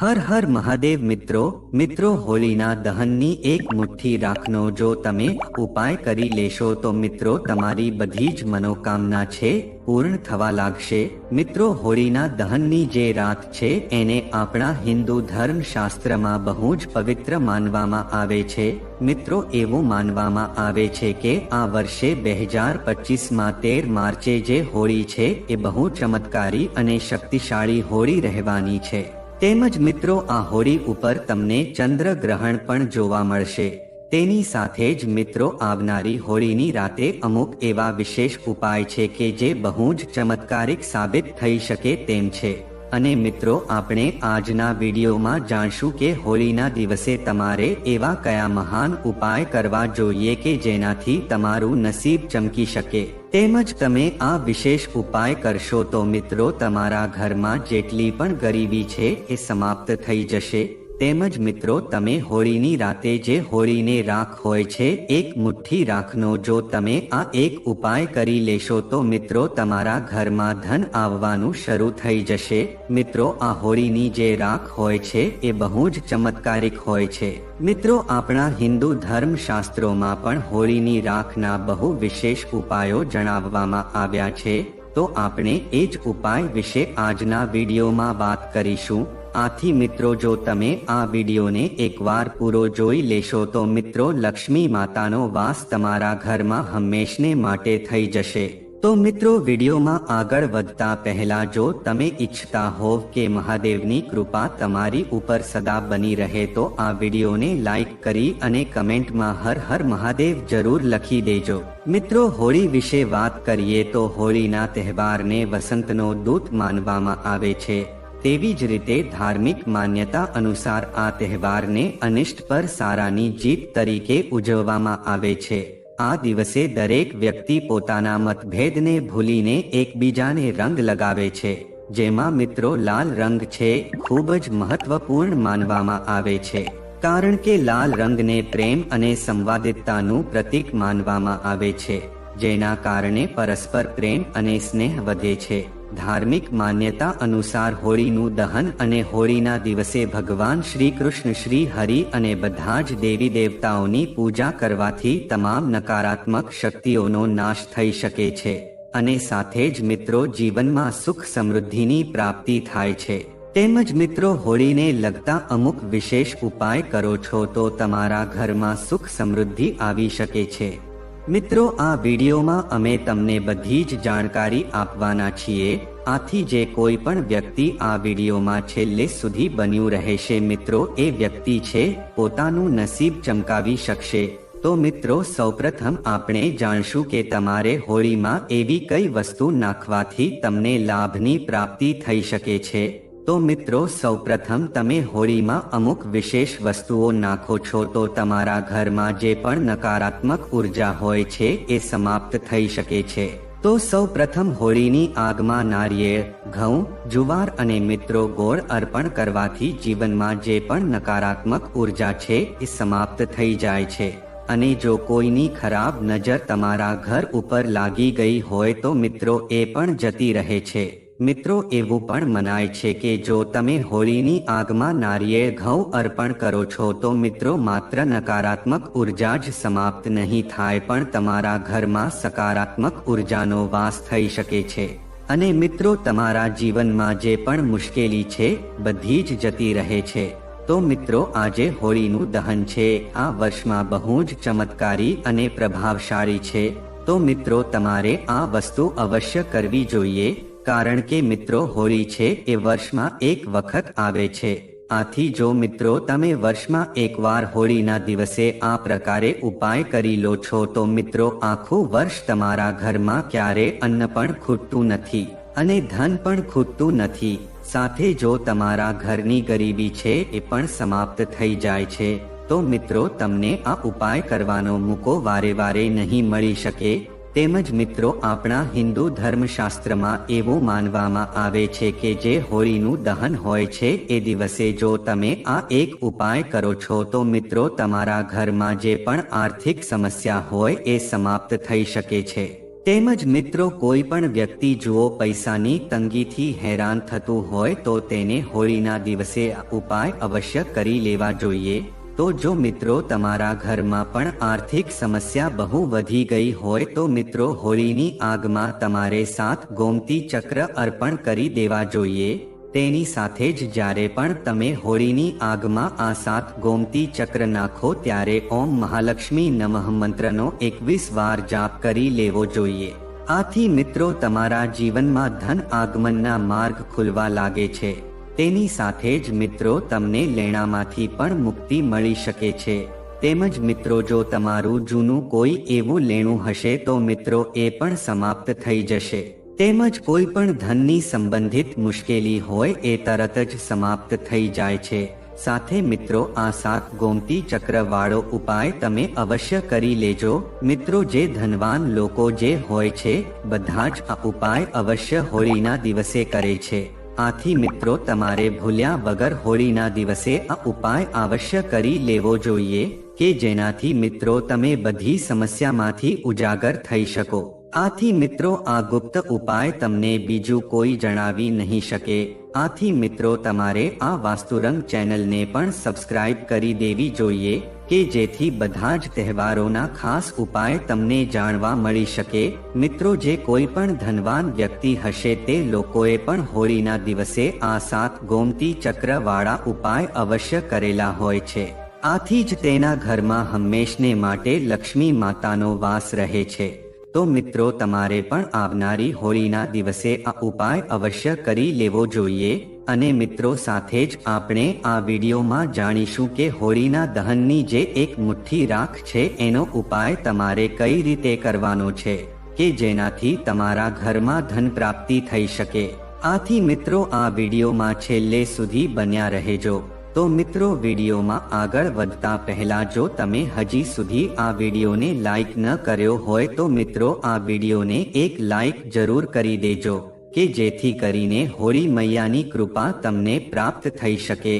હર હર મહાદેવ મિત્રો મિત્રો હોળીના દહનની એક મુઠ્ઠી રાખનો જો તમે ઉપાય કરી લેશો તો મિત્રો તમારી બધી જ મનોકામના છે પૂર્ણ થવા લાગશે. મિત્રો હોળીના દહનની જે રાત છે એને આપણા હિન્દુ ધર્મ શાસ્ત્રમાં બહુ જ પવિત્ર માનવામાં આવે છે. મિત્રો એવું માનવામાં આવે છે કે આ વર્ષે બે હજાર પચીસમાં તેર માર્ચે જે હોળી છે એ બહુ ચમત્કારી અને શક્તિશાળી હોળી રહેવાની છે. તેમજ મિત્રો, આ હોળી ઉપર તમને ચંદ્ર ગ્રહણ પણ જોવા મળશે. તેની સાથે જ મિત્રો, આવનારી હોળીની રાતે અમુક એવા વિશેષ ઉપાય છે કે જે બહુ જ ચમત્કારિક સાબિત થઈ શકે તેમ છે. અને મિત્રો, આપણે આજના વિડીયોમાં જાણશું કે હોળીના દિવસે તમારે એવા કયા મહાન ઉપાય કરવા જોઈએ કે જેનાથી તમારું નસીબ ચમકી શકે. તેમજ તમે આ વિશેષ ઉપાય કરશો તો મિત્રો તમારા ઘરમાં જેટલી પણ ગરીબી છે એ સમાપ્ત થઈ જશે. તેમજ મિત્રો, તમે હોળીની રાતે જે હોળીને રાખ હોય છે, એક મુઠ્ઠી રાખનો. જો તમે આ એક ઉપાય કરી લેશો, તો મિત્રો, તમારા ઘરમાં ધન આવવાનું શરૂ થઈ જશે. મિત્રો, આ હોળીની જે રાખ હોય છે, એ બહુ જ ચમત્કારિક હોય છે. મિત્રો, આપણા હિન્દુ ધર્મ શાસ્ત્રોમાં પણ હોળીની રાખના બહુ વિશેષ ઉપાયો જણાવવામાં આવ્યા છે. તો આપણે એ જ ઉપાય વિશે આજના વિડીયોમાં વાત કરીશું. આથી મિત્રો, જો તમે આ વિડીયોને એકવાર પૂરો જોઈ લેશો, તો મિત્રો, લક્ષ્મી માતાનો વાસ તમારા ઘરમાં હંમેશને માટે થઈ જશે. તો મિત્રો, વિડીયોમાં આગળ વધતા પહેલા, જો તમે ઈચ્છતા હોવ કે મહાદેવની કૃપા તમારી ઉપર સદા બની રહે, તો આ વિડીયોને લાઈક કરી અને કમેન્ટમાં હર હર મહાદેવ જરૂર લખી દેજો. મિત્રો, હોળી વિશે વાત કરીએ, તો હોળીના તહેવારને વસંતનો દૂત માનવામાં આવે છે. તેવી જ રીતે ધાર્મિક માન્યતા અનુસાર આ તહેવારને અનિષ્ટ પર સારાની જીત તરીકે ઉજવવામાં આવે છે. આ દિવસે દરેક વ્યક્તિ પોતાના મતભેદને ભૂલીને એકબીજાને રંગ લગાવે છે. જેમાં મિત્રો લાલ રંગ છે, ખૂબ જ મહત્વપૂર્ણ માનવામાં આવે છે. કારણ કે લાલ રંગને પ્રેમ અને સંવાદિતતાનું પ્રતીક માનવામાં આવે છે, જેના કારણે પરસ્પર પ્રેમ અને સ્નેહ વધે છે. ધાર્મિક માન્યતા અનુસાર હોળીનું દહન અને હોળીના દિવસે ભગવાન શ્રી કૃષ્ણ શ્રી હરિ અને બધા જ દેવી દેવતાઓની પૂજા કરવાથી તમામ નકારાત્મક શક્તિઓનો નાશ થઈ શકે છે અને સાથે જ મિત્રો જીવનમાં સુખ સમૃદ્ધિની પ્રાપ્તિ થાય છે. તેમજ મિત્રો હોળીને લગતા અમુક વિશેષ ઉપાય કરો છો તો તમારા ઘરમાં સુખ સમૃદ્ધિ આવી શકે છે. મિત્રો, આ વિડીયોમાં અમે તમને બધી જ જાણકારી આપવાના છીએ. આથી જે કોઈ પણ વ્યક્તિ આ વિડીયોમાં છેલ્લે સુધી બન્યું રહેશે મિત્રો, એ વ્યક્તિ છે, પોતાનું નસીબ ચમકાવી શકશે. તો મિત્રો, સૌપ્રથમ આપણે જાણશું કે તમારે હોળીમાં એવી કઈ વસ્તુ નાખવાથી તમને લાભની પ્રાપ્તિ થઈ શકે છે. તો મિત્રો, સૌપ્રથમ તમે હોળીમાં અમુક વિશેષ વસ્તુઓ નાખો છો તો તમારા ઘરમાં જે પણ નકારાત્મક ઊર્જા હોય છે એ સમાપ્ત થઈ શકે છે. તો સૌ પ્રથમ હોળીની આગમાં નારિયેળ, ઘઉં, જુવાર અને મિત્રો ગોળ અર્પણ કરવાથી જીવનમાં જે પણ નકારાત્મક ઊર્જા છે એ સમાપ્ત થઈ જાય છે. અને જો કોઈની ખરાબ નજર તમારા ઘર ઉપર લાગી ગઈ હોય તો મિત્રો એ પણ જતી રહે છે. મિત્રો, એવું પણ મનાય છે કે જો તમે હોળીની આગમાં નારિયેળ ઘઉં અર્પણ કરો છો, તો મિત્રો, માત્ર નકારાત્મક ઊર્જા જ સમાપ્ત નહીં થાય, પણ તમારા ઘરમાં સકારાત્મક ઉર્જાનો વાસ થઈ શકે છે. અને મિત્રો, તમારા જીવનમાં જે પણ મુશ્કેલી છે, બધી જ જતી રહે છે. તો મિત્રો, આજે હોળીનું દહન છે. આ વર્ષમાં બહુ જ ચમત્કારી અને પ્રભાવશાળી છે. તો મિત્રો, તમારે આ વસ્તુ અવશ્ય કરવી જોઈએ, કારણ કે મિત્રો, હોળી છે એ વર્ષમાં એક વખત આવે છે. આથી જો મિત્રો, તમે વર્ષમાં એકવાર હોળીના દિવસે આ પ્રકારે ઉપાય કરી લો છો, તો મિત્રો, આખું વર્ષ તમારા ઘરમાં ક્યારે અન્ન પણ ખૂટતું નથી અને ધન પણ ખૂટતું નથી. સાથે જો તમારા ઘરની ગરીબી છે, એ પણ સમાપ્ત થઈ જાય છે. તો મિત્રો, તમને આ ઉપાય કરવાનો મૂકો. વારે વારે નહીં મળી શકે. તેમજ મિત્રો, આપણા હિન્દુ ધર્મશાસ્ત્રમાં એવું માનવામાં આવે છે કે જે હોળીનું દહન હોય છે એ દિવસે જો તમે આ એક ઉપાય કરો છો, તો મિત્રો, તમારા ઘરમાં જે પણ આર્થિક સમસ્યા હોય એ સમાપ્ત થઈ શકે છે. તેમજ મિત્રો, કોઈ પણ વ્યક્તિ જુઓ, પૈસાની તંગીથી હેરાન થતું હોય, તો તેને હોળીના દિવસે ઉપાય અવશ્ય કરી લેવા જોઈએ. તો જો મિત્રો તમારા ઘરમાં પણ આર્થિક સમસ્યા બહુ વધી ગઈ હોય તો મિત્રો હોળીની આગમાં તમારે સાત ગોમતી ચક્ર અર્પણ કરી દેવા જોઈએ. તેની સાથે જ જ્યારે પણ તમે હોળીની આગમાં આ સાત ગોમતી ચક્ર નાખો ત્યારે ઓમ મહાલક્ષ્મી નમઃ મંત્રનો એકવીસ વાર જાપ કરી લેવો જોઈએ. આથી મિત્રો તમારા જીવનમાં ધન આગમનના માર્ગ ખુલવા લાગે છે. તેની સાથે જ મિત્રો તમને લેણામાંથી પણ મુક્તિ મળી શકે છે. તેમજ મિત્રો જો તમારું જૂનું કોઈ એવું લેણું હશે તો મિત્રો એ પણ સમાપ્ત થઈ જશે. તેમજ કોઈ પણ ધનની સંબંધિત મુશ્કેલી હોય એ તરત જ સમાપ્ત થઈ જાય છે. સાથે મિત્રો આ સાત ગોમતી ચક્ર વાળો ઉપાય તમે અવશ્ય કરી લેજો. મિત્રો જે ધનવાન લોકો જે હોય છે, બધા જ આ ઉપાય અવશ્ય હોળીના દિવસે કરે છે. આથી મિત્રો, તમારે ભૂલ્યા વગર હોળીના દિવસે આ ઉપાય અવશ્ય કરી લેવો જોઈએ કે જેનાથી મિત્રો તમે બધી સમસ્યામાંથી ઉજાગર થઈ શકો. આથી મિત્રો, આ ગુપ્ત ઉપાય તમને બીજું કોઈ જણાવી નહીં શકે. આથી મિત્રો, તમારે આ વાસ્તુરંગ ચેનલને પણ સબસ્ક્રાઇબ કરી દેવી જોઈએ. કે જેથી બધા જ તહેવારોના ખાસ ઉપાય તમને જાણવા મળી શકે. મિત્રો, જે કોઈ પણ ધનવાન વ્યક્તિ હશે તે લોકોએ પણ હોળીના દિવસે આ સાત ગોમતી ચક્રવાળા ઉપાય અવશ્ય કરેલા હોય છે. આથી જ તેના ઘરમાં હંમેશને માટે લક્ષ્મી માતાનો વાસ રહે છે. તો મિત્રો, તમારે પણ આવનારી હોળીના દિવસે આ ઉપાય અવશ્ય કરી લેવો જોઈએ. અને મિત્રો સાથે જ આપણે આ વિડીયોમાં જાણીશું કે હોળીના દહનની જે એક મુઠ્ઠી રાખ છે, એનો ઉપાય તમારે કઈ રીતે કરવાનો છે કે જેનાથી તમારા ઘરમાં ધન પ્રાપ્તિ થઈ શકે. આથી મિત્રો, આ વિડીયોમાં છેલ્લે સુધી બન્યા રહેજો. તો મિત્રો, વિડીયોમાં આગળ વધતા પહેલા જો તમે હજી સુધી આ વિડીયોને લાઈક ન કર્યો હોય તો મિત્રો, આ વિડીયોને એક લાઈક જરૂર કરી દેજો. કે જેથી કરીને હોળી મૈયાની કૃપા તમને પ્રાપ્ત થઈ શકે.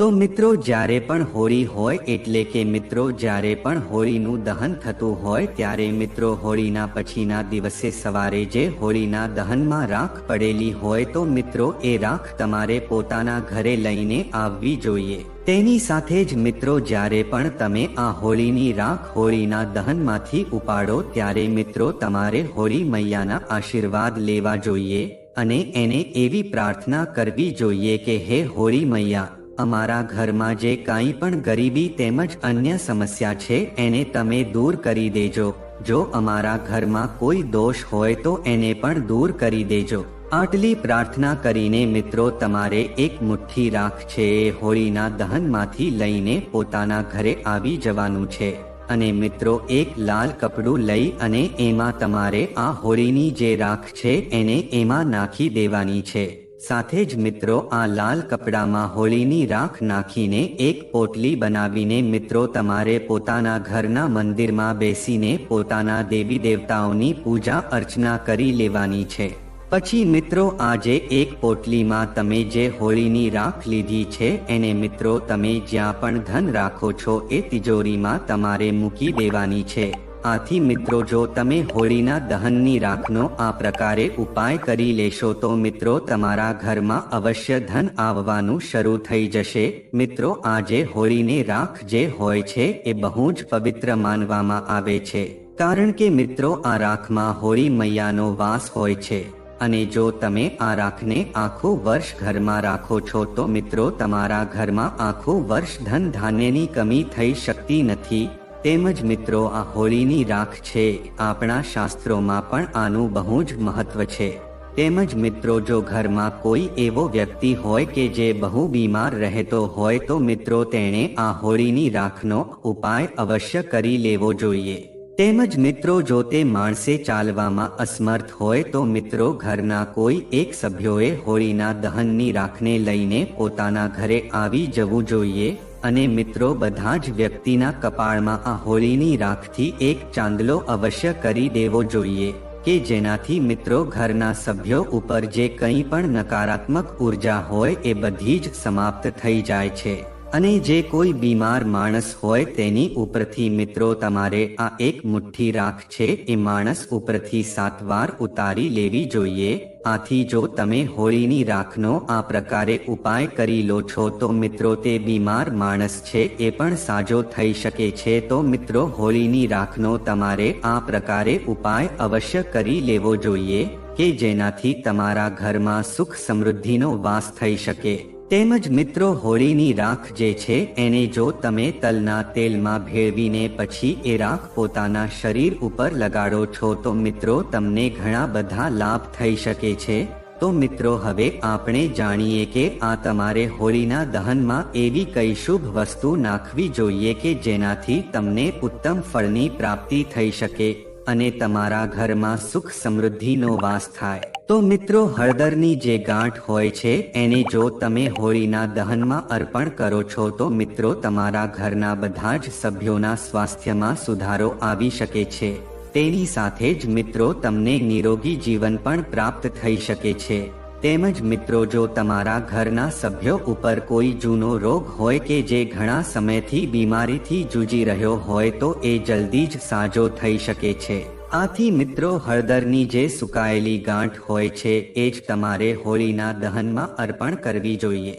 તો મિત્રો, જ્યારે પણ હોળી હોય, એટલે કે મિત્રો, જ્યારે પણ હોળીનું દહન થતું હોય, ત્યારે મિત્રો, હોળીના પછીના દિવસે સવારે જે હોળીના દહનમાં રાખ પડેલી હોય, તો મિત્રો, એ રાખ તમારે પોતાના ઘરે લઈને આવવી જોઈએ. તેની સાથે જ મિત્રો, જ્યારે પણ તમે આ હોળીની રાખ હોળીના દહનમાંથી ઉપાડો, ત્યારે મિત્રો, તમારે હોળી મૈયાના આશીર્વાદ લેવા જોઈએ અને એને એવી પ્રાર્થના કરવી જોઈએ કે, હે હોળી મૈયા અમારા ઘરમાં જે કાંઈ પણ ગરીબી તેમજ અન્ય સમસ્યા છે, એને તમે દૂર કરી દેજો. જો અમારા ઘરમાં કોઈ દોષ હોય તો એને પણ દૂર કરી દેજો. આટલી પ્રાર્થના કરીને મિત્રો, તમારે એક મુઠ્ઠી રાખ છે, એ હોળીના દહનમાંથી લઈને પોતાના ઘરે આવી જવાનું છે. અને મિત્રો, એક લાલ કપડું લઈ અને એમાં તમારે આ હોળીની જે રાખ છે, એને એમાં નાખી દેવાની છે. સાથે જ મિત્રો, આ લાલ કપડામાં હોળીની રાખ નાખીને એક પોટલી બનાવીને મિત્રો, તમારે પોતાના ઘરના મંદિરમાં બેસીને પોતાના દેવી દેવતાઓની પૂજા અર્ચના કરી લેવાની છે. પછી મિત્રો, આજે એક પોટલીમાં તમે જે હોળીની રાખ લીધી છે, એને મિત્રો તમે જ્યાં પણ ધન રાખો છો, એ તિજોરીમાં તમારે મૂકી દેવાની છે. આથી મિત્રો, જો તમે હોળીના દહનની રાખનો આ પ્રકારે ઉપાય કરી લેશો, તો મિત્રો, તમારા ઘરમાં અવશ્ય ધન આવવાનું શરૂ થઈ જશે. મિત્રો, આજે હોળીની રાખ જે હોય છે, એ બહુ જ પવિત્ર માનવામાં આવે છે. કારણ કે મિત્રો, આ રાખમાં હોળી મૈયાનો વાસ હોય છે. અને જો તમે આ રાખને આખું વર્ષ ઘરમાં રાખો છો, તો મિત્રો, તમારા ઘરમાં આખું વર્ષ ધન ધાન્યની કમી થઈ શકતી નથી. તેમજ મિત્રો, આ હોળીની રાખ છે. આપણા શાસ્ત્રોમાં પણ આનું બહુ જ મહત્વ છે. તેમજ મિત્રો, જો ઘરમાં કોઈ એવો વ્યક્તિ હોય કે જે બહુ બીમાર રહેતો હોય, તો મિત્રો, તેણે આ હોળીની રાખનો ઉપાય અવશ્ય કરી લેવો જોઈએ. તેમજ મિત્રો, જો તે માણસે ચાલવામાં અસમર્થ હોય, તો મિત્રો, ઘરના કોઈ એક સભ્યોએ હોળીના દહનની રાખને લઈને પોતાના ઘરે આવી જવું જોઈએ. અને મિત્રો, બધા જ વ્યક્તિના કપાળમાં આ હોળીની રાખથી એક ચાંદલો અવશ્ય કરી દેવો જોઈએ, કે જેનાથી મિત્રો ઘરના સભ્યો ઉપર જે કંઈ પણ નકારાત્મક ઊર્જા હોય એ બધી જ સમાપ્ત થઈ જાય છે. અને જે કોઈ બીમાર માણસ હોય તેની ઉપરથી મિત્રો તમારે આ એક મુઠ્ઠી રાખ છે, એ માણસ ઉપરથી સાત વાર ઉતારી લેવી જોઈએ. આથી જો તમે હોળીની રાખનો આ પ્રકારે ઉપાય કરી લો છો તો મિત્રો તે બીમાર માણસ છે, એ પણ સાજો થઈ શકે છે. તો મિત્રો હોળીની રાખનો તમારે આ પ્રકારે ઉપાય અવશ્ય કરી લેવો જોઈએ કે જેનાથી તમારા ઘરમાં સુખ સમૃદ્ધિનો વાસ થઈ શકે. તેમજ મિત્રો હોળીની રાખ જે છે, એને જો તમે તલના તેલમાં ભેળવીને પછી એ રાખ પોતાના શરીર ઉપર લગાડો છો, તો મિત્રો તમને ઘણા બધા લાભ થઈ શકે છે. તો મિત્રો હવે આપણે જાણીએ કે આ તમારે હોળીના દહનમાં એવી કઈ શુભ વસ્તુ નાખવી જોઈએ કે જેનાથી તમને ઉત્તમ ફળની પ્રાપ્તિ થઈ શકે અને તમારા ઘરમાં સુખ સમૃદ્ધિનો વાસ થાય. તો મિત્રો, હળદરની જે ગાંઠ હોય છે, એને જો તમે હોળીના દહનમાં અર્પણ કરો છો, તો મિત્રો, તમારા ઘરના બધા જ સભ્યોના સ્વાસ્થ્યમાં સુધારો આવી શકે છે. તેની સાથે જ મિત્રો, તમને નિરોગી જીવન પણ પ્રાપ્ત થઈ શકે છે. તેમજ મિત્રો, જો તમારા ઘરના સભ્યો ઉપર કોઈ જૂનો રોગ હોય કે જે ઘણા સમયથી બીમારીથી જૂજી રહ્યો હોય, તો એ જલ્દી જ સાજો થઈ શકે છે. આથી મિત્રો, હળદરની જે સુકાયેલી ગાંઠ હોય છે, એ જ તમારે હોળીના દહનમાં અર્પણ કરવી જોઈએ.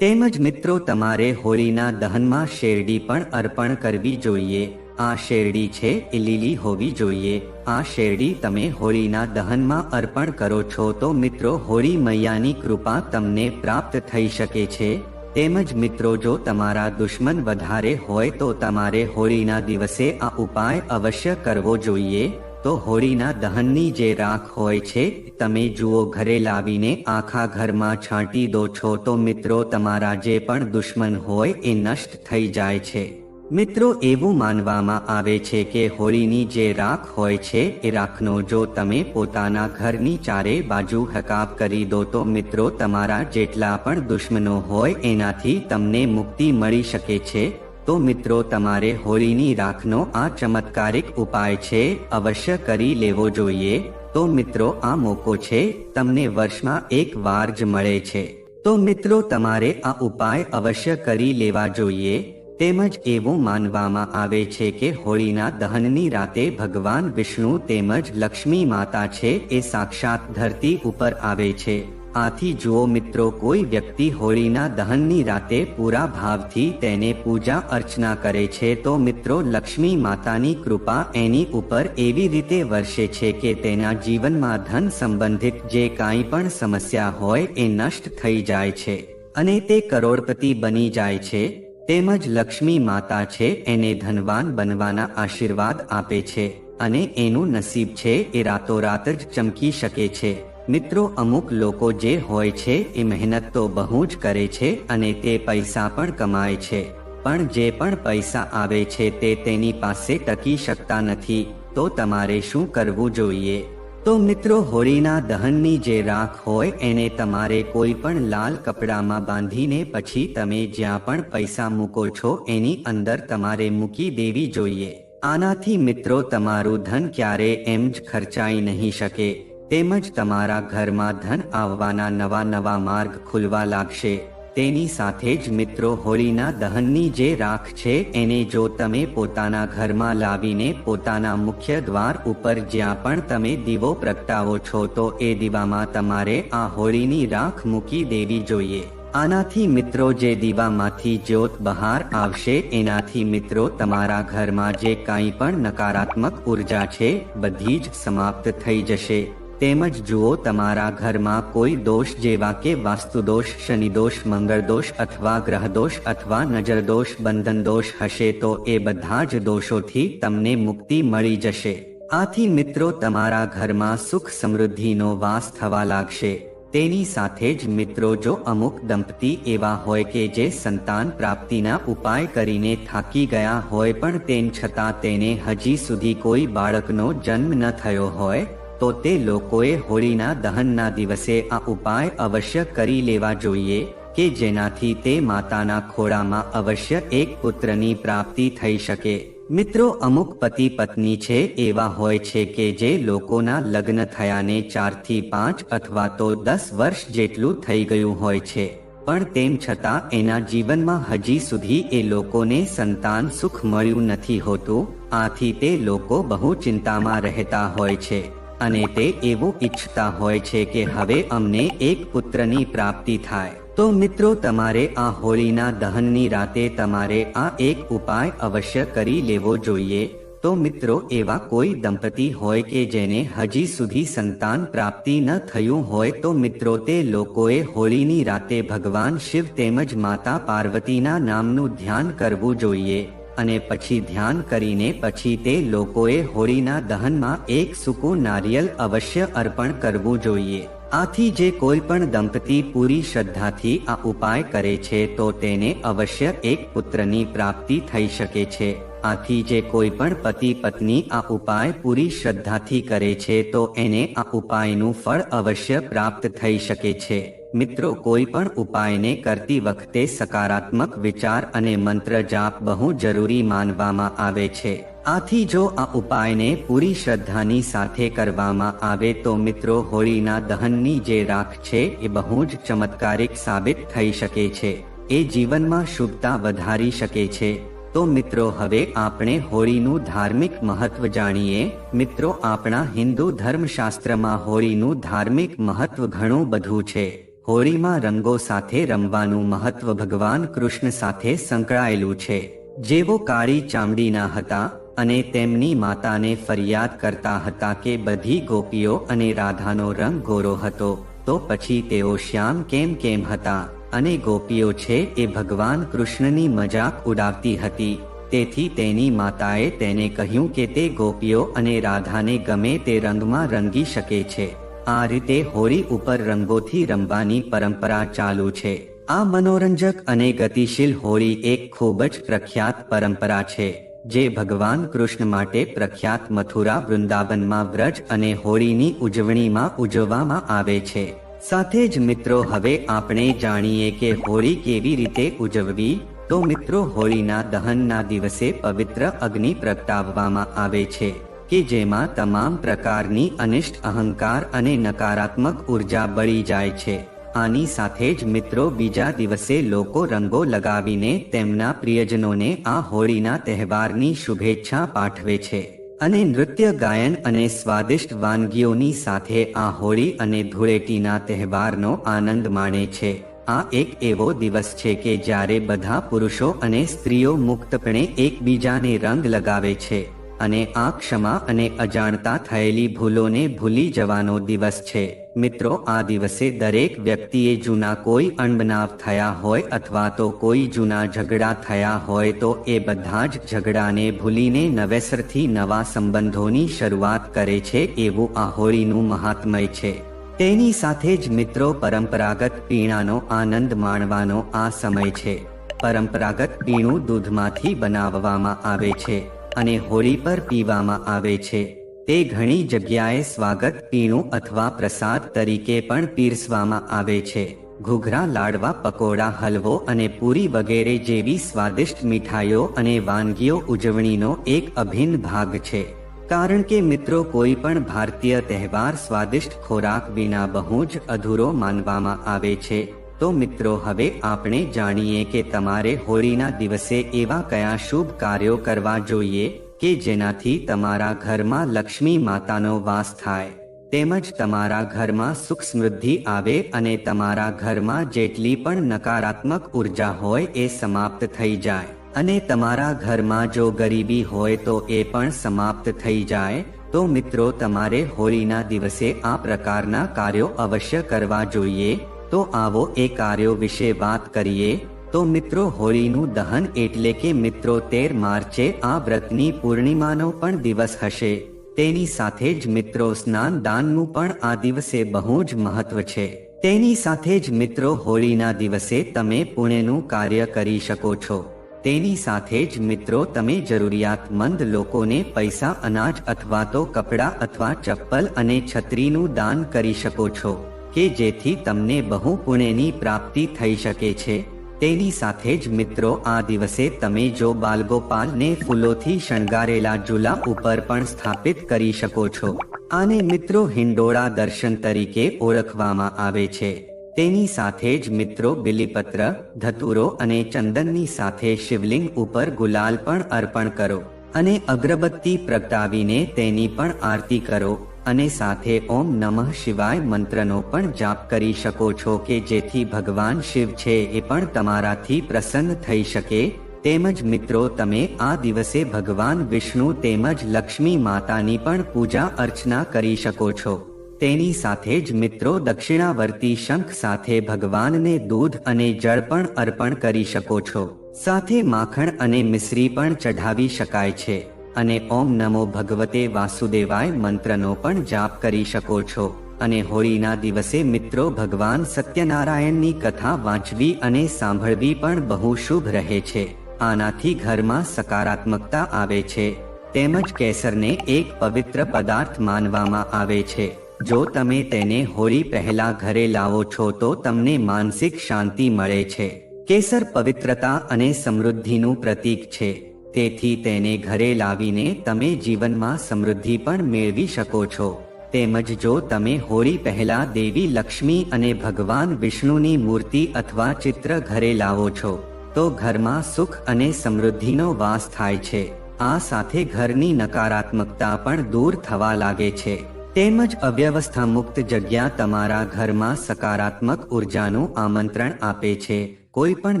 તેમજ મિત્રો, તમારે હોળીના દહનમાં શેરડી પણ અર્પણ કરવી જોઈએ. આ શેરડી છે, એ લીલી હોવી જોઈએ. આ શેરડી તમે હોળીના દહનમાં અર્પણ કરો છો, તો મિત્રો, હોળી મૈયાની કૃપા તમને પ્રાપ્ત થઈ શકે છે. તેમજ મિત્રો, જો તમારા દુશ્મન વધારે હોય, તો તમારે હોળીના દિવસે આ ઉપાય અવશ્ય કરવો જોઈએ. તો હોળીના દહનની જે રાખ હોય છે, તમે જુઓ ઘરે લાવીને આખા ઘરમાં છાંટી દો છો તો મિત્રો તમારા જે પણ દુશ્મન હોય એ નષ્ટ થઈ જાય છે. મિત્રો એવું માનવામાં આવે છે કે હોળીની જે રાખ હોય છે, એ રાખનો જો તમે પોતાના ઘરની ચારે બાજુ હકાબ કરી દો તો મિત્રો તમારા જેટલા પણ દુશ્મનો હોય એનાથી તમને મુક્તિ મળી શકે છે તો મિત્રો, તમારે હોળીની રાખનો આ ચમત્કારિક ઉપાય છે, અવશ્ય કરી લેવો જોઈએ. તો મિત્રો, આ મોકો છે, તમને વર્ષમાં એક વાર જ મળે છે. તો મિત્રો, તમારે આ ઉપાય અવશ્ય કરી લેવા જોઈએ. તેમજ એવું માનવામાં આવે છે કે હોળીના દહનની રાતે ભગવાન વિષ્ણુ તેમજ લક્ષ્મી માતા છે, એ સાક્ષાત ધરતી ઉપર આવે છે. આથી જો મિત્રો કોઈ વ્યક્તિ હોળીના દહનની રાતે પૂરા ભાવથી તેને પૂજા અર્ચના કરે છે તો મિત્રો લક્ષ્મી માતાની કૃપા એની ઉપર એવી રીતે વર્ષે છે કે તેના જીવનમાં ધન સંબંધિત જે કાંઈ પણ સમસ્યા હોય એ નષ્ટ થઈ જાય છે અને તે કરોડપતિ બની જાય છે, તેમજ લક્ષ્મી માતા છે એને ધનવાન બનવાના આશીર્વાદ આપે છે અને એનું નસીબ છે એ રાતોરાત જ ચમકી શકે છે. મિત્રો, અમુક લોકો જે હોય છે, એ મહેનત તો બહુ જ કરે છે અને તે પૈસા પણ કમાય છે. પણ જે પણ પૈસા આવે છે, તે તેની પાસે ટકી શકતા નથી. તો તમારે શું કરવું જોઈએ? તો મિત્રો, હોળીના દહનની જે રાખ હોય, એને તમારે કોઈ પણ લાલ કપડામાં બાંધીને પછી તમે જ્યાં પણ પૈસા મૂકો છો, એની અંદર તમારે મૂકી દેવી જોઈએ. આનાથી મિત્રો, તમારું ધન ક્યારે એમ જ ખર્ચાઈ નહીં શકે. તેમજ તમારા ઘરમાં ધન આવવાના નવા નવા માર્ગ ખુલવા લાગશે. તેની સાથે જ મિત્રો હોળીના દહનની જે રાખ છે, એને જો તમે પોતાના ઘરમાં લાવીને પોતાના મુખ્ય દ્વાર ઉપર જ્યાં પણ તમે દીવો પ્રગટાવો છો, તો એ દીવામાં તમારે આ હોળીની રાખ મૂકી દેવી જોઈએ. આનાથી મિત્રો જે દીવામાંથી જ્યોત બહાર આવશે, એનાથી મિત્રો તમારા ઘરમાં જે કાંઈ પણ નકારાત્મક ઊર્જા છે, બધી જ સમાપ્ત થઈ જશે. તેમજ જુઓ, તમારા ઘરમાં કોઈ દોષ જેવા કે વાસ્તુદોષ શનિદોષ મંગળદોષ અથવા ગ્રહદોષ અથવા નજરદોષ બંધનદોષ હશે તો એ બધા જ દોષોથી તમને મુક્તિ મળી જશે. આથી મિત્રો, તમારા ઘરમાં સુખ સમૃદ્ધિનો વાસ થવા લાગશે. તેની સાથે જ મિત્રો, જો અમુક દંપતી એવા હોય કે જે સંતાન પ્રાપ્તિના ઉપાય કરીને થાકી ગયા હોય પણ તેમ છતાં તેને હજી સુધી કોઈ બાળકનો જન્મ ન થયો હોય તો તે લોકોએ હોળીના દહનના દિવસે આ ઉપાય અવશ્ય કરી લેવા જોઈએ કે જેનાથી તે માતાના ખોળામાં અવશ્ય એક પુત્રની પ્રાપ્તિ થઈ શકે. મિત્રો, અમુક પતિ પત્ની છે એવા હોય છે કે જે લોકોના લગ્ન થયાને ચારથી પાંચ અથવા તો દસ વર્ષ જેટલું થઈ ગયું હોય છે. પણ તેમ છતાં એના જીવનમાં હજી સુધી એ લોકોને સંતાન સુખ મળ્યું નથી હોતું. આથી તે લોકો બહુ ચિંતામાં રહેતા હોય છે. અને તે એવું ઈચ્છતા હોય છે કે હવે અમને એક પુત્રની પ્રાપ્તિ થાય. તો મિત્રો, તમારે આ હોળીના દહનની રાતે તમારે આ એક ઉપાય અવશ્ય કરી લેવો જોઈએ. તો મિત્રો, એવા કોઈ દંપતી હોય કે જેને હજી સુધી સંતાન પ્રાપ્તિ ન થયું હોય, તો મિત્રો, તે લોકોએ હોળીની રાતે ભગવાન શિવ તેમજ માતા પાર્વતીના નામનું ધ્યાન કરવું જોઈએ. અને પછી ધ્યાન કરીને પછી તે લોકોએ હોળીના દહનમાં એક સૂકું નારિયેલ અવશ્ય અર્પણ કરવું જોઈએ. આથી જે કોઈ પણ દંપતી પૂરી શ્રદ્ધાથી આ ઉપાય કરે છે તો તેને અવશ્ય એક પુત્રની પ્રાપ્તિ થઈ શકે છે. આથી જે કોઈ પણ પતિ પત્ની આ ઉપાય પૂરી શ્રદ્ધાથી કરે છે તો એને આ ઉપાયનું ફળ અવશ્ય પ્રાપ્ત થઈ શકે છે. મિત્રો કોઈ પણ ઉપાયને કરતી વખતે સકારાત્મક વિચાર અને મંત્ર જાપ બહુ જરૂરી માનવામાં આવે છે. આથી જો આ ઉપાયને પૂરી શ્રદ્ધાની સાથે કરવામાં આવે તો મિત્રો, હોળીના દહનની જે રાખ છે, એ બહુ જ ચમત્કારિક સાબિત થઈ શકે છે. એ જીવનમાં શુભતા વધારી શકે છે. તો મિત્રો, હવે આપણે હોળીનું ધાર્મિક મહત્વ જાણીએ. મિત્રો, આપણા હિન્દુ ધર્મશાસ્ત્રમાં હોળીનું ધાર્મિક મહત્વ ઘણું બધું છે. હોળીમાં રંગો સાથે રમવાનું મહત્વ ભગવાન કૃષ્ણ સાથે સંકળાયેલું છે. જેવો કાળી ચામડીના હતા અને તેમની માતાને ફરિયાદ કરતા હતા કે બધી ગોપીઓ અને રાધાનો રંગ ગોરો હતો, તો પછી તેઓ શ્યામ કેમ કેમ હતા અને ગોપીઓ છે એ ભગવાન કૃષ્ણની મજાક ઉડાવતી હતી. તેથી તેની માતાએ તેને કહ્યું કે તે ગોપીઓ અને રાધાને ગમે તે રંગમાં રંગી શકે છે. આ રીતે હોળી ઉપર રંગોથી રમવાની પરંપરા ચાલુ છે. આ મનોરંજક અને ગતિશીલ હોળી એક ખૂબ જ પ્રખ્યાત પરંપરા છે, જે ભગવાન કૃષ્ણ માટે પ્રખ્યાત મથુરા વૃંદાવનમાં વ્રજ અને હોળીની ઉજવણીમાં ઉજવવામાં આવે છે. સાથે જ મિત્રો, હવે આપણે જાણીએ કે હોળી કેવી રીતે ઉજવવી? તો મિત્રો, હોળીના દહનના દિવસે પવિત્ર અગ્નિ પ્રગટાવવામાં આવે છે. કે જેમાં તમામ પ્રકારની અનિષ્ટ, અહંકાર અને નકારાત્મક ઊર્જા બળી જાય છે. આની સાથે જ મિત્રો બીજા દિવસે લોકો રંગો લગાવીને તેમના પ્રિયજનોને આ હોળીના તહેવારની શુભેચ્છા પાઠવે છે. અને નૃત્ય ગાયન અને સ્વાદિષ્ટ વાનગીઓની સાથે આ હોળી અને ધૂળેટીના તહેવારનો આનંદ માણે છે. આ એક એવો દિવસ છે કે જ્યારે બધા પુરુષો અને સ્ત્રીઓ મુક્તપણે એકબીજાને રંગ લગાવે છે. અને આ ક્ષમા અને અજાણતા થયેલી ભૂલોને ભૂલી જવાનો દિવસ છે. મિત્રો, આ દિવસે દરેક વ્યક્તિએ જૂના કોઈ અણબનાવ થયા હોય અથવા તો કોઈ જૂના ઝઘડા થયા હોય તો એ બધા જ ઝઘડાને ભૂલીને નવેસરથી નવા સંબંધોની શરૂઆત કરે છે એવું આ હોળીનું મહાત્મય છે. તેની સાથે જ મિત્રો, પરંપરાગત પીણાનો આનંદ માણવાનો આ સમય છે. પરંપરાગત પીણું દૂધમાંથી બનાવવામાં આવે છે. અને હોળી પર પીવામાં આવે છે. તે ઘણી જગ્યાએ સ્વાગત, પીણું અથવા પ્રસાદ તરીકે પણ પીરસવામાં આવે છે. ઘૂઘરા, લાડવા, પકોડા, હલવો અને પૂરી વગેરે જેવી સ્વાદિષ્ટ મીઠાઈઓ અને વાનગીઓ ઉજવણીનો એક અભિન્ન ભાગ છે. કારણ કે મિત્રો, કોઈ પણ ભારતીય તહેવાર સ્વાદિષ્ટ ખોરાક વિના બહુ જ અધૂરો માનવામાં આવે છે. તો મિત્રો, હવે આપણે જાણીએ કે તમારે હોળીના દિવસે એવા કયા શુભ કાર્યો કરવા જોઈએ કે જેનાથી તમારા ઘરમાં લક્ષ્મી માતાનો વાસ થાય. તેમજ તમારા ઘરમાં સુખ સમૃદ્ધિ આવે અને તમારા ઘરમાં જેટલી પણ નકારાત્મક ઊર્જા હોય એ સમાપ્ત થઈ જાય. અને તમારા ઘરમાં જો ગરીબી હોય તો એ પણ સમાપ્ત થઈ જાય. તો મિત્રો, તમારે હોળીના દિવસે આ પ્રકારના કાર્યો અવશ્ય કરવા જોઈએ. તો આવો એ કાર્યો વિશે વાત કરીએ. તો મિત્રો, હોળીનું દહન એટલે કે મિત્રો, તેર માર્ચે આ વ્રતની પૂર્ણિમાનો પણ દિવસ હશે. તેની સાથે જ મિત્રો સ્નાન દાનનું પણ આ દિવસે બહુ જ મહત્વ છે. તેની સાથે જ મિત્રો, હોળીના દિવસે તમે પુણ્યનું કાર્ય કરી શકો છો. તેની સાથે જ મિત્રો, તમે જરૂરિયાતમંદ લોકોને પૈસા, અનાજ અથવા તો કપડાં અથવા ચપ્પલ અને છત્રીનું દાન કરી શકો છો. કે જેથી તમને બહુ પુણ્યની પ્રાપ્તિ થઈ શકે છે. તેની સાથે જ મિત્રો, આ દિવસે તમે જો બાલગોપાલને ફૂલોથી શણગારેલા ઝૂલા ઉપર પણ સ્થાપિત કરી શકો છો. આને મિત્રો હિંડોળા દર્શન તરીકે ઓળખવામાં આવે છે. તેની સાથે જ મિત્રો બિલીપત્ર, ધતુરો અને ચંદનની સાથે શિવલિંગ ઉપર ગુલાલ પણ અર્પણ કરો અને અગરબત્તી પ્રગટાવીને તેની પણ આરતી કરો. અને સાથે ઓમ નમઃ શિવાય મંત્રનો પણ જાપ કરી શકો છો કે જેથી ભગવાન શિવ છે એ પણ તમારાથી પ્રસન્ન થઈ શકે. તેમજ મિત્રો, તમે આ દિવસે ભગવાન વિષ્ણુ તેમજ લક્ષ્મી માતાની પણ પૂજા અર્ચના કરી શકો છો. તેની સાથે જ મિત્રો, દક્ષિણાવર્તી શંખ સાથે ભગવાનને દૂધ અને જળ પણ અર્પણ કરી શકો છો. સાથે માખણ અને મિશ્રી પણ ચઢાવી શકાય છે. અને ઓમ નમો ભગવતે વાસુદેવાય મંત્રનો પણ જાપ કરી શકો છો. અને હોળીના દિવસે મિત્રો ભગવાન સત્યનારાયણની કથા વાંચવી અને સાંભળવી પણ બહુ શુભ રહે છે. આનાથી ઘરમાં સકારાત્મકતા આવે છે. તેમજ કેસરને એક પવિત્ર પદાર્થ માનવામાં આવે છે. જો તમે તેને હોળી પહેલા ઘરે લાવો છો તો તમને માનસિક શાંતિ મળે છે. કેસર પવિત્રતા અને સમૃદ્ધિનું પ્રતીક છે. તેથી તેને ઘરે લાવીને તમે જીવનમાં સમૃદ્ધિ પણ મેળવી શકો છો. તેમજ જો તમે હોળી પહેલા દેવી લક્ષ્મી અને ભગવાન વિષ્ણુની મૂર્તિ અથવા ચિત્ર ઘરે લાવો છો, તો ઘરમાં સુખ અને સમૃદ્ધિનો વાસ થાય છે. આ સાથે ઘરની નકારાત્મકતા પણ દૂર થવા લાગે છે. તેમજ અવ્યવસ્થા મુક્ત જગ્યા તમારા ઘરમાં સકારાત્મક ઉર્જાનું આમંત્રણ આપે છે. કોઈ પણ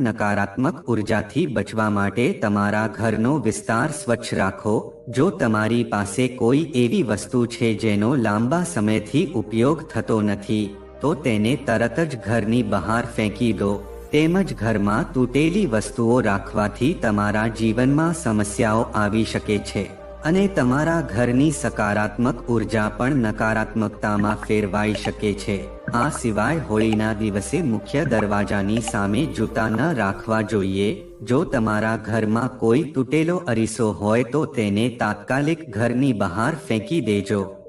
નકારાત્મક ઉર્જાથી બચવા માટે તમારા ઘરનો વિસ્તાર સ્વચ્છ રાખો. જો તમારી પાસે કોઈ એવી વસ્તુ છે જેનો લાંબા સમયથી ઉપયોગ થતો નથી, તો તેને તરત જ ઘરની બહાર ફેંકી દો. તેમજ ઘરમાં તૂટેલી વસ્તુઓ રાખવાથી તમારા જીવનમાં સમસ્યાઓ આવી શકે છે. અને તમારા ઘરની સકારાત્મક ઊર્જા પણ નકારાત્મકતામાં ફેરવાઈ શકે છે. આ સિવાય હોળીના દિવસે મુખ્ય દરવાજાની સામે જૂતા ન રાખવા જોઈએ. જો તમારા ઘરમાં કોઈ તૂટેલો અરીસો હોય તો તેને તાત્કાલિક ઘરની બહાર ફેંકી દેજો.